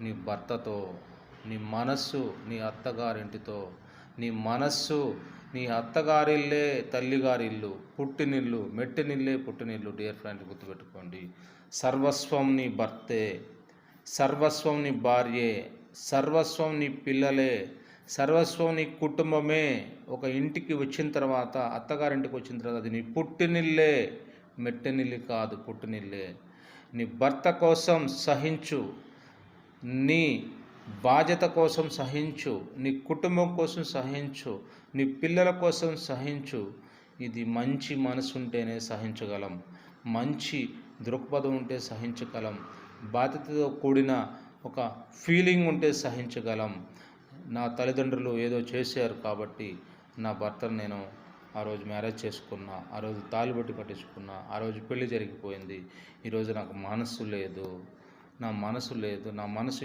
నీ భర్తతో నీ మనస్సు నీ అత్తగారింటితో. నీ మనస్సు నీ అత్తగారిల్లే తల్లిగారిల్లు పుట్టినిల్లు మెట్టినిల్లే పుట్టినిల్లు డియర్ ఫ్రెండ్ గుర్తుపెట్టుకోండి. సర్వస్వం నీ భర్తే సర్వస్వం నీ భార్యే సర్వస్వం నీ పిల్లలే సర్వస్వం నీ కుటుంబమే. ఒక ఇంటికి వచ్చిన తర్వాత అత్తగారింటికి వచ్చిన తర్వాత అది నీ పుట్టినిల్లే. మెట్టినిల్లి కాదు పుట్టినిల్లే. నీ భర్త కోసం సహించు. నీ బాధ్యత కోసం సహించు నీ కుటుంబం కోసం సహించు నీ పిల్లల కోసం సహించు. ఇది మంచి మనసు ఉంటేనే సహించగలం. మంచి దృక్పథం ఉంటే సహించగలం. బాధ్యతతో కూడిన ఒక ఫీలింగ్ ఉంటే సహించగలం. నా తల్లిదండ్రులు ఏదో చేశారు కాబట్టి నా భర్తను నేను ఆ రోజు మ్యారేజ్ చేసుకున్నా ఆ రోజు తాలిబొట్టు కట్టించుకున్నా ఆ రోజు పెళ్ళి జరిగిపోయింది. ఈరోజు నాకు మనసు లేదు. నా మనసు లేదు నా మనసు